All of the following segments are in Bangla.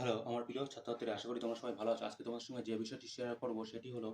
হ্যালো আমার প্রিয় ছাত্রছাত্রীরা, আশা করি তোমরা সবাই ভালো আছো। আজকে তোমার সঙ্গে যে বিষয়টি শেয়ার করব, সেটি হলো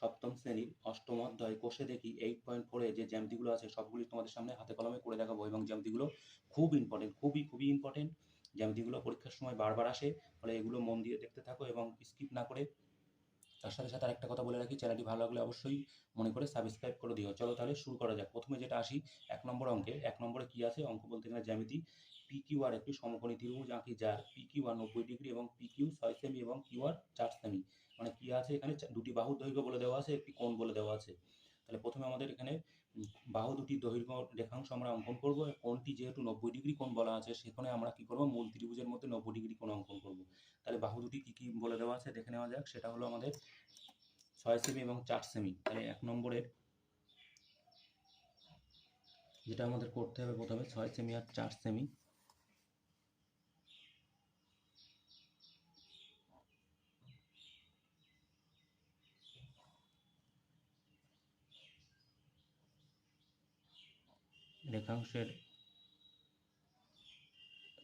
সপ্তম শ্রেণির অষ্টম অধ্যায় কোষে দেখি এইট পয়েন্ট ফোরে যে জ্যামিতিগুলো আছে, সবগুলি তোমাদের সামনে হাতে কলমে করে দেখাবো এবং জ্যামিতিগুলো খুব ইম্পর্টেন্ট খুবই খুবই ইম্পর্টেন্ট জ্যামিতিগুলো পরীক্ষার সময় বারবার আসে, ফলে এগুলো মন দিয়ে দেখতে থাকো এবং স্কিপ না করে তার সাথে সাথে আরেকটা কথা বলে রাখি চ্যানেলটি ভালো লাগলে অবশ্যই মনে করে সাবস্ক্রাইব করে দিও। চলো তাহলে শুরু করা যাক। প্রথমে যেটা আসি, এক নম্বর অঙ্কে এক নম্বরে কি আছে? অঙ্ক বলতে গেলে জ্যামিতি। পি কিউ আর একটি সমকোণী ত্রিভুজ আঁকি যার পি আর নব্বই ডিগ্রি এবং পি কিউ ছয় সেমি এবং কিউ আর চার সেমি মানে কি আছে এখানে? দুটি বাহুর দৈর্ঘ্য বলে দেওয়া আছে, একটি কোণ বলে দেওয়া আছে। তাহলে প্রথমে আমাদের এখানে বাহু দুটি দৈর্ঘ্য রেখাংশ আমরা অঙ্কন করব। কোণটি যেহেতু নব্বই ডিগ্রি কোণ বলা আছে, সেখানে আমরা কি করব? মূল ত্রিভুজের মধ্যে নব্বই ডিগ্রি কোণ অঙ্কন করব। তাহলে বাহু দুটি কি কি বলে দেওয়া আছে? দেখে নেওয়া যাক। সেটা হলো আমাদের ছয় সেমি এবং চার সেমি তাহলে এক নম্বরের যেটা আমাদের করতে হবে প্রথমে, ছয় সেমি আর চার সেমি রেখাংশের,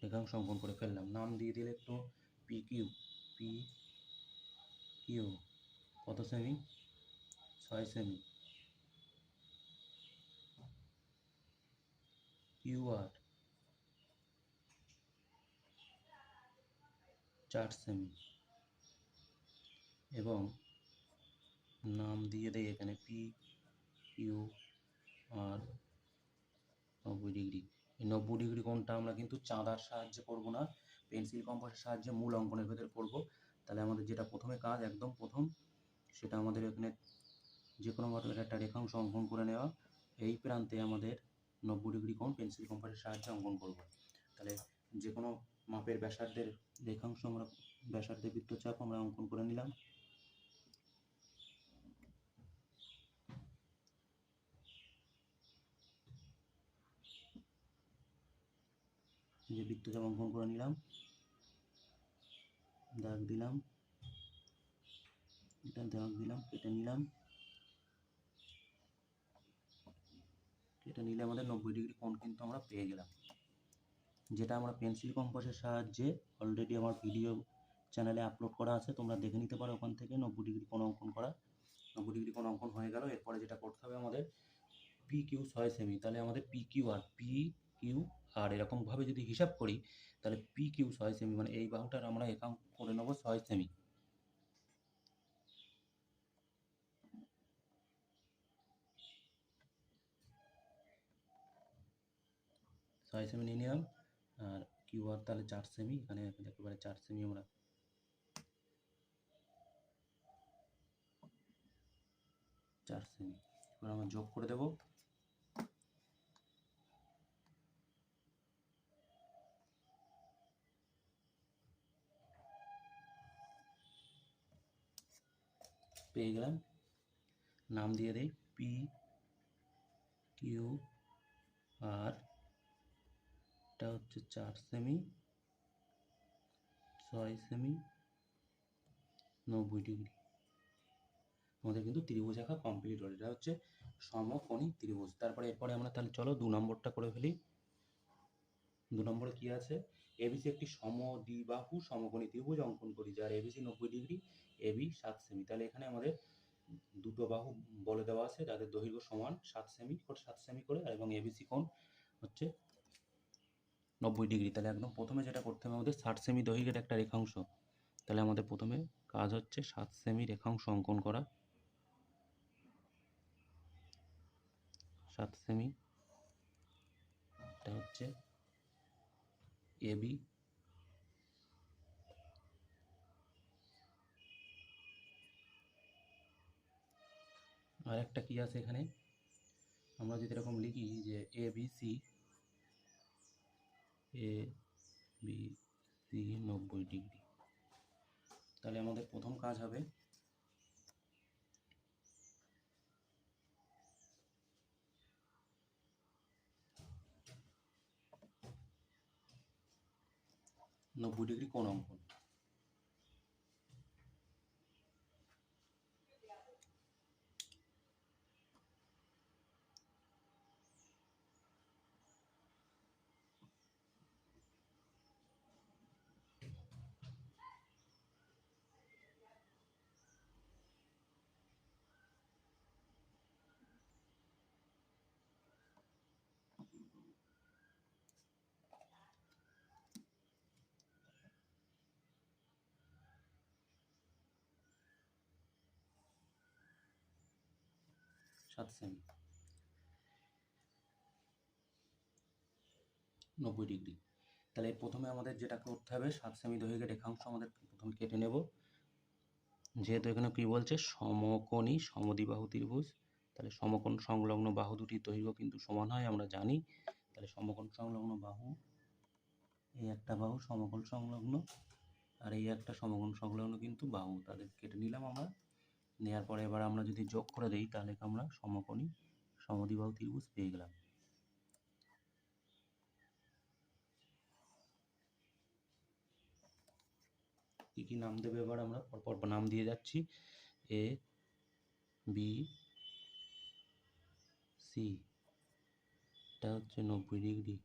রেখাংশ অঙ্কন করে ফেললাম। নাম দিয়ে দিলে একটু পি কিউ পি কিউ কত সেমি ছয় সেমি কিউ আর চার সেমি এবং নাম দিয়ে দেয় এখানে পি কিউ আর নব্বই ডিগ্রি এই নব্বই ডিগ্রি কোণটা আমরা কিন্তু চাঁদার সাহায্যে করব না পেন্সিল কম্পাসের সাহায্যে মূল অঙ্কনের ভেতর করব। তাহলে আমাদের যেটা প্রথমে কাজ, একদম প্রথম, সেটা আমাদের এখানে যে কোনো মাত্রার একটা রেখাংশ অঙ্কন করে নেওয়া। এই প্রান্তে আমাদের নব্বই ডিগ্রি কোণ পেন্সিল কম্পাসের সাহায্যে অঙ্কন করব। তাহলে যে কোনো মাপের ব্যাসার্ধের রেখাংশ আমরা, ব্যাসার্ধের বৃত্তচাপ আমরা অঙ্কন করে নিলাম। যে বৃত্তচাপ অঙ্কন করে নিলাম। দাগ দিলাম। এটা দাগ দিলাম কেটে নিলাম। কেটে নিলে আমাদের নব্বই ডিগ্রি কোণ কিন্তু আমরা পেয়ে গেলাম। যেটা আমরা পেন্সিল কম্পাসের সাহায্যে অলরেডি আমার ভিডিও চ্যানেলে আপলোড করা আছে, তোমরা দেখে নিতে পারো ওখান থেকে নব্বই ডিগ্রি কোণ অঙ্কন করা। নব্বই ডিগ্রি কোণ অঙ্কন হয়ে গেল, এরপরে যেটা করতে হবে আমাদের পি কিউ ছয় সেমি তাহলে আমাদের P Q R P Q R এরকমভাবে যদি হিসাব করি, তাহলে পি কিউ ছয় সেমি মানে এই বাহুটার আমরা একাউন্ট করে নেব ছয় সেমি ছয় সেমি নিয়ে নিলাম। আর কিউ আর তাহলে চার সেমি এখানে একেবারে চার সেমি আমরা চার সেমি এবার আমরা যোগ করে দেবো। পেয়ে গেলাম। নাম দিয়ে দেই। পি কিউ আর এটা হচ্ছে চার সেমি ছয় সেমি নব্বই ডিগ্রি আমাদের কিন্তু ত্রিভুজ আঁকা কমপ্লিট হলো। এটা হচ্ছে সমকোণী ত্রিভুজ। তারপরে এরপরে আমরা তাহলে চলো দু নম্বরটা করে ফেলি। দু নম্বরে কি আছে? এবিসি একটি সম সমদ্বিবাহু সমকোণী ত্রিভুজ অঙ্কন করি, যার এবিসি নব্বই ডিগ্রি এবি সাত সেমি তাহলে এখানে আমাদের দুটো বাহু বলে দেওয়া আছে যাদের দৈর্ঘ্য সমান সাত সেমি করে সাত সেমি করে এবং এবিসি কোণ হচ্ছে নব্বই ডিগ্রি। তাহলে একদম প্রথমে যেটা করতে হবে আমাদের ষাট সেমি দৈর্ঘ্যের একটা রেখাংশ। তাহলে আমাদের প্রথমে কাজ হচ্ছে সাত সেমি রেখাংশ অঙ্কন করা। সাত সেমি এটা হচ্ছে এবি আর একটা কি আছে এখানে? আমরা যদি এরকম লিখি যে A B C A B C নব্বই ডিগ্রি। তাহলে আমাদের প্রথম কাজ হবে নব্বই ডিগ্রি কোণ অঙ্কন। সেমি নব্বই ডিগ্রি। তাহলে প্রথমে আমাদের যেটা করতে হবে সাত সেমি দৈর্ঘ্যের রেখাংশ আমাদের প্রথমে কেটে নেব। যেহেতু এখানে কি বলছে, সমকোণী সমদ্বিবাহু ত্রিভুজ। তাহলে সমকোণ সংলগ্ন বাহু দুটির দৈর্ঘ্য কিন্তু সমান হয়, আমরা জানি। তাহলে সমকোণ সংলগ্ন বাহু, এই একটা বাহু সমকোণ সংলগ্ন, আর এই একটা সমকোণ সংলগ্ন কিন্তু বাহু। তাদের কেটে নিলাম আমরা। নেওয়ার পরে এবার আমরা যদি যোগ করে দিই, তাহলে আমরা সমকোণী সমদ্বিবাহু ত্রিভুজ পেয়ে গেলাম। কি কি নাম দেবে এবার আমরা? পরপর নাম দিয়ে যাচ্ছি। এ, বি, সি, এটা হচ্ছে নব্বই ডিগ্রি।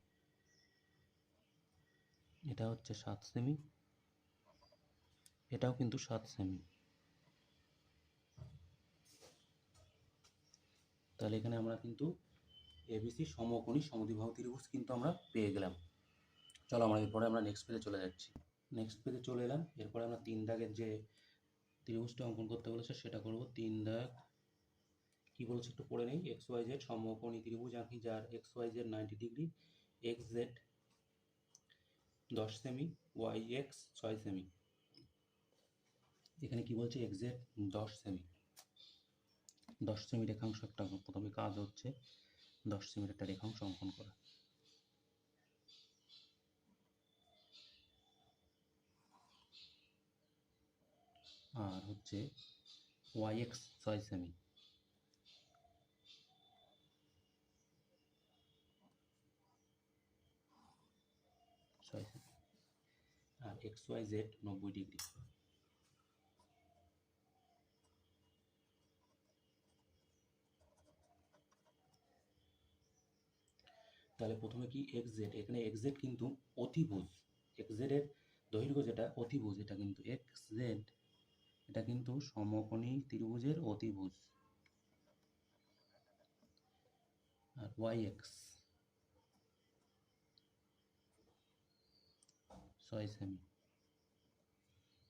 এটা হচ্ছে সাত সেমি। এটাও কিন্তু সাত সেমি। তাহলে এখানে আমরা কিন্তু এবিসি সমকোণী সমদ্বিবাহু ত্রিভুজ কিন্তু আমরা পেয়ে গেলাম। চলো আমরা এরপরে আমরা নেক্সট পেজে চলে যাচ্ছি। নেক্সট পেজে চলে এলাম, এরপরে আমরা তিন দাগের যে ত্রিভুজটা অঙ্কন করতে বলেছে সেটা করব। তিন দাগ, কি বলেছে একটু পড়ে নেই এক্স ওয়াই জেড সমকোণী ত্রিভুজ আঁকি যার X Y Z ninety degree X Z দশ সেমি ওয়াই এক্স ছয় সেমি এখানে কি বলছে এক্স জেড দশ সেমি দশ সেমি রেখাংশ একটা প্রথমে কাজ হচ্ছে, দশ সেমির একটা রেখাংশ অঙ্কন করা। আর হচ্ছে ওয়াই এক্স ছয় সেমি। ছয় আর এক্স ওয়াই জেড নব্বই ডিগ্রি। তাহলে প্রথমে কি এক্স জেড এখানে এক্স জেড কিন্তু অতিভুজ। এক্স জেডের দৈর্ঘ্য যেটা, অতিভুজ, এটা কিন্তু এক্স জেড এটা কিন্তু সমকোণী ত্রিভুজের অতিভুজ। আর ওয়াই এক্স ছয় সেমি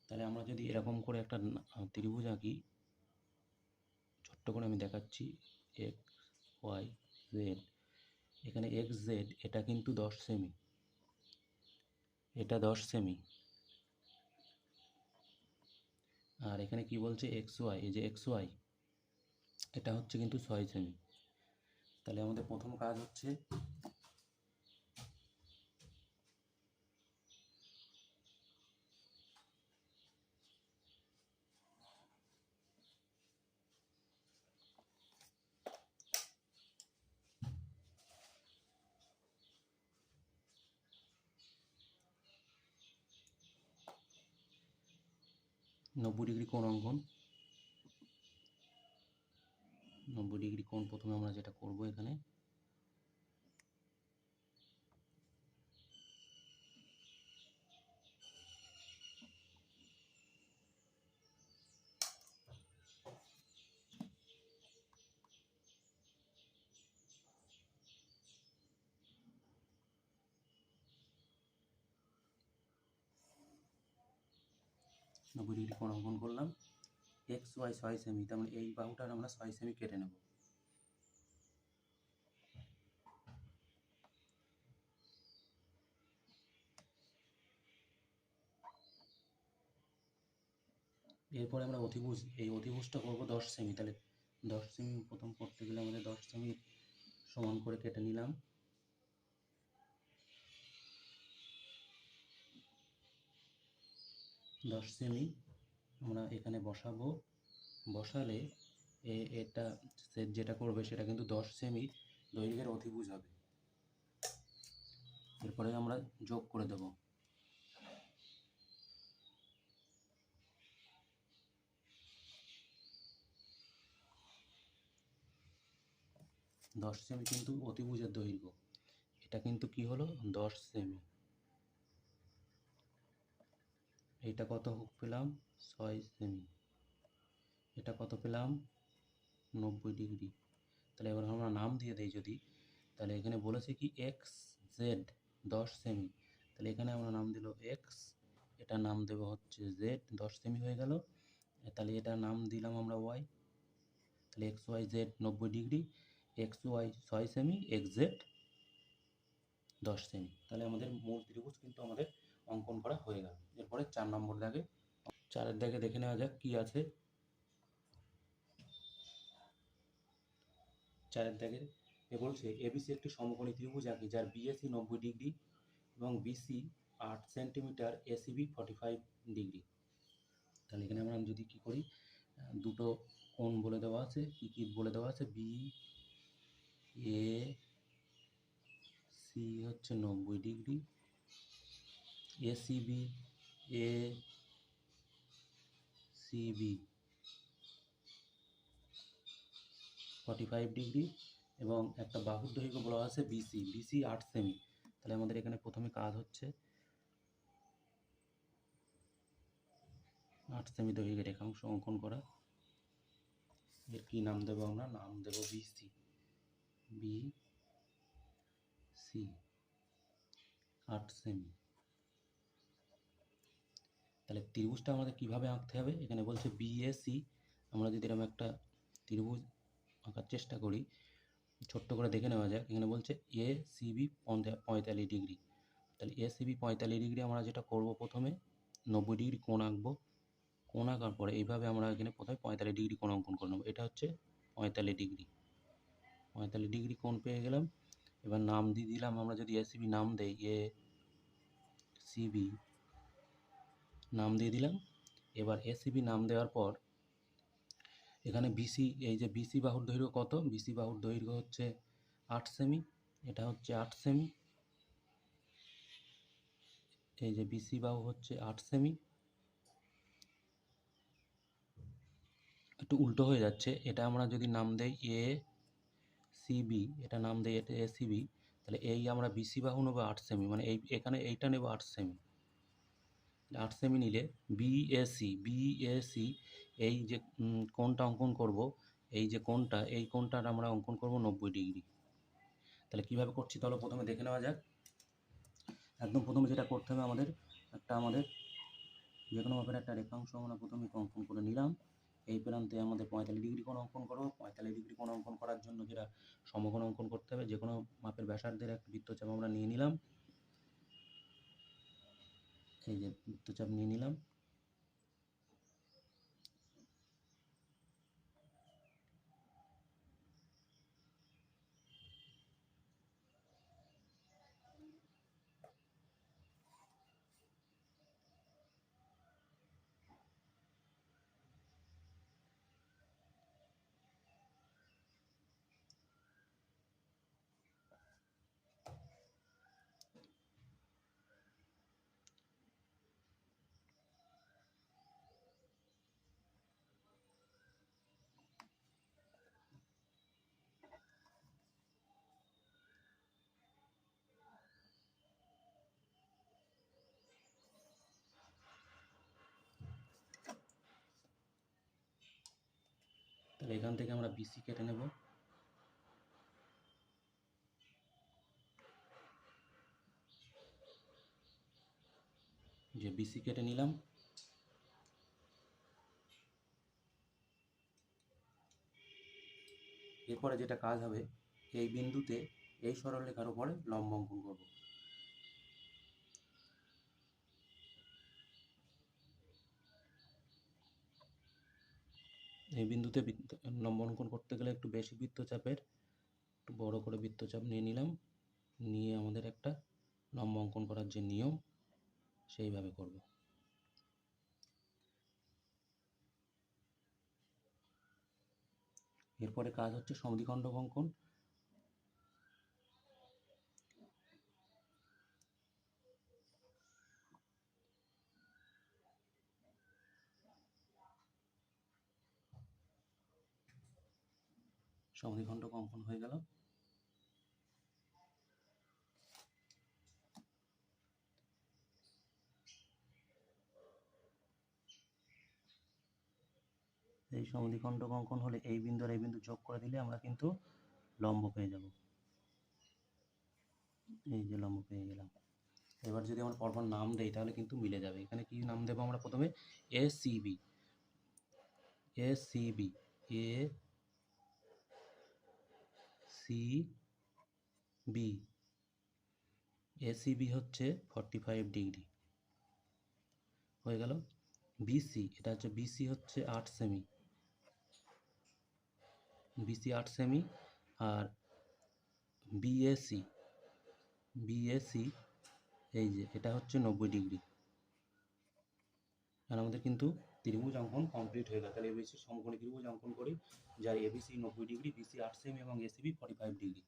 তাহলে আমরা যদি এরকম করে একটা ত্রিভুজ আঁকি, ছোট্ট করে আমি দেখাচ্ছি এক্স ওয়াই জেড এখানে এক্স জেড এটা কিন্তু দশ সেমি এটা দশ সেমি আর এখানে কি বলছে? এক্স ওয়াই এই যে এক্স ওয়াই এটা হচ্ছে কিন্তু ছয় সেমি তাহলে আমাদের প্রথম কাজ হচ্ছে নব্বই ডিগ্রি কোণ অঙ্কন। নব্বই ডিগ্রি কোণ প্রথমে আমরা যেটা করব এখানে। নব্বই ডিগ্রি কোণ অঙ্কন করলাম। এক্স ওয়াই ছয় সেমি তার মানে এই বাহুটার আমরা ছয় সেমি কেটে নেব। এরপরে আমরা অতিভুজ, এই অতিভুজটা করব দশ সেমি তাহলে দশ সেমি প্রথম করতে গেলে আমাদের দশ সেমি সমান করে কেটে নিলাম। দশ সেমি আমরা এখানে বসাবো। বসালে এটা সে যেটা করবে সেটা কিন্তু দশ সেমি দৈর্ঘ্যের অতিভুজ হবে। এরপরে আমরা যোগ করে দেব। দশ সেমি কিন্তু অতিভুজের দৈর্ঘ্য। এটা কিন্তু কি হলো? দশ সেমি। এটা কত পেলাম ছয় সেমি। এটা কত পেলাম? নব্বই ডিগ্রি। তাহলে এবার আমরা নাম দিয়ে দেই যদি। তাহলে এখানে বলেছে কি এক্স জেড দশ সেমি। তাহলে এখানে আমরা নাম দিল এক্স। এটা নাম দেবো হচ্ছে জেড দশ সেমি হয়ে গেল। তাহলে এটা নাম দিলাম আমরা ওয়াই। তাহলে এক্স ওয়াই জেড নব্বই ডিগ্রি, এক্স ওয়াই ছয় সেমি, এক্স জেড দশ সেমি। তাহলে আমাদের মূল ত্রিভুজ কিন্তু আমাদের অঙ্কন করা হয়ে গেল। এরপরে চার নম্বর দাগে, চারের দাগে দেখে নেওয়া যাক কি আছে। চারের দাগে এ বলছে এবিসি একটি সমকোণী ত্রিভুজ আঁকি, যার বিএসি নব্বই ডিগ্রি এবং বিসি আট centimetre ACB forty five degree. তাহলে এখানে আমরা যদি কি করি দুটো কোণ বলে দেওয়া আছে, কি কি বলে দেওয়া আছে? বি, এ সি হচ্ছে নব্বই degree. ACB A CB forty five degree এবং একটা বাহুর দৈর্ঘ্য বলা আছে বিসি বিসি আট সেমি তাহলে আমাদের এখানে প্রথমে কাজ হচ্ছে আট সেমি দৈর্ঘ্যের রেখাংশ অঙ্কন করা। এর কি নাম দেবো আমরা? নাম দেবো বিসি বি সি আট সেমি তাহলে ত্রিভুজটা আমাদের কীভাবে আঁকতে হবে? এখানে বলছে বিএসি আমরা যদি এরকম একটা ত্রিভুজ আঁকার চেষ্টা করি, ছোট্ট করে দেখে নেওয়া যাক। এখানে বলছে এ সিবি পঁয়তাল্লিশ ডিগ্রি। তাহলে এ সিবি পঁয়তাল্লিশ ডিগ্রি আমরা যেটা করব প্রথমে, নব্বই ডিগ্রি কোণ আঁকবো। কোণ আঁকার পরে এইভাবে আমরা এখানে প্রথমে পঁয়তাল্লিশ ডিগ্রি কোণ অঙ্কন করে নেব। এটা হচ্ছে পঁয়তাল্লিশ ডিগ্রি। পঁয়তাল্লিশ ডিগ্রি কোণ পেয়ে গেলাম। এবার নাম দিয়ে দিলাম আমরা যদি এসিবি নাম দেই এ সিবি নাম দিয়ে দিলাম। এবার এসিবি নাম দেওয়ার পর এখানে বিসি এই যে বিসি বাহুর দৈর্ঘ্য কত? বিসি বাহুর দৈর্ঘ্য হচ্ছে আট সেমি এটা হচ্ছে আট সেমি এই যে বিসি বাহু হচ্ছে আট সেমি একটু উল্টো হয়ে যাচ্ছে। এটা আমরা যদি নাম দেই এ সিবি এটা নাম দেই এটা এ সিবি তাহলে এই আমরা বিসি বাহু নেব আট সেমি মানে এই, এখানে এইটা নেব আট সেমি আট সেমি নিলে বিএসি বিএসি এই যে কোণটা অঙ্কন করব, এই যে কোণটা, এই কোণটার আমরা অঙ্কন করব নব্বই ডিগ্রি। তাহলে কীভাবে করছি? তাহলে প্রথমে দেখে নেওয়া যাক। একদম প্রথমে যেটা করতে হবে আমাদের, একটা আমাদের যে কোনো মাপের একটা রেখাংশ আমরা প্রথমে অঙ্কন করে নিলাম। এই প্রান্তে আমাদের পঁয়তাল্লিশ ডিগ্রি কোণ অঙ্কন করব। পঁয়তাল্লিশ ডিগ্রি কোণ অঙ্কন করার জন্য যেটা সমকোণ অঙ্কন করতে হবে যে কোনো মাপের ব্যাসার্ধের একটা বৃত্তচাপ আমরা নিয়ে নিলাম। এই যে বৃত্তচাপ নিয়ে নিলাম। তাহলে এখান থেকে আমরা বিসি কেটে নেব। যে বিসি কেটে নিলাম। এরপরে যেটা কাজ হবে, এই বিন্দুতে এই সরলরেখার উপরে লম্ব অঙ্কন করব। এই বিন্দুতে লম্ব অঙ্কন করতে গেলে একটু বেশি বৃত্তচাপের একটু বড় করে বৃত্তচাপ নিয়ে নিলাম। নিয়ে আমাদের একটা লম্ব অঙ্কন করার যে নিয়ম, সেইভাবে করব। এরপরে কাজ হচ্ছে সমদ্বিখণ্ডক অঙ্কন সমদ্বিখণ্ডক অঙ্কন হয়ে গেল। এই সমদ্বিখণ্ডক অঙ্কন হলে এই বিন্দু আর এই বিন্দু যোগ করে দিলে আমরা কিন্তু লম্ব পেয়ে যাব। এই যে লম্ব পেয়ে গেলাম। এবার যদি আমরা পরপর নাম দেই তাহলে কিন্তু মিলে যাবে। এখানে কি নাম দেবো আমরা প্রথমে? A CB A CB A C B. ACB হচ্ছে ফর্টি ফাইভ ডিগ্রি। হয়ে গেল। বিসি এটা হচ্ছে বিসি হচ্ছে আট সেমি। বিসি আট সেমি আর বিএসি বিএসি এই যে, এটা হচ্ছে নব্বই ডিগ্রি। আর আমাদের কিন্তু ত্রিভুজ অঙ্কন কমপ্লিট হয়ে গেল। তাহলে এবিসি সমকোণী ত্রিভুজ অঙ্কন করি, যার এবিসি নব্বই ডিগ্রি বিসি আট সেমি এবং এসিবি ফর্টি ফাইভ ডিগ্রি।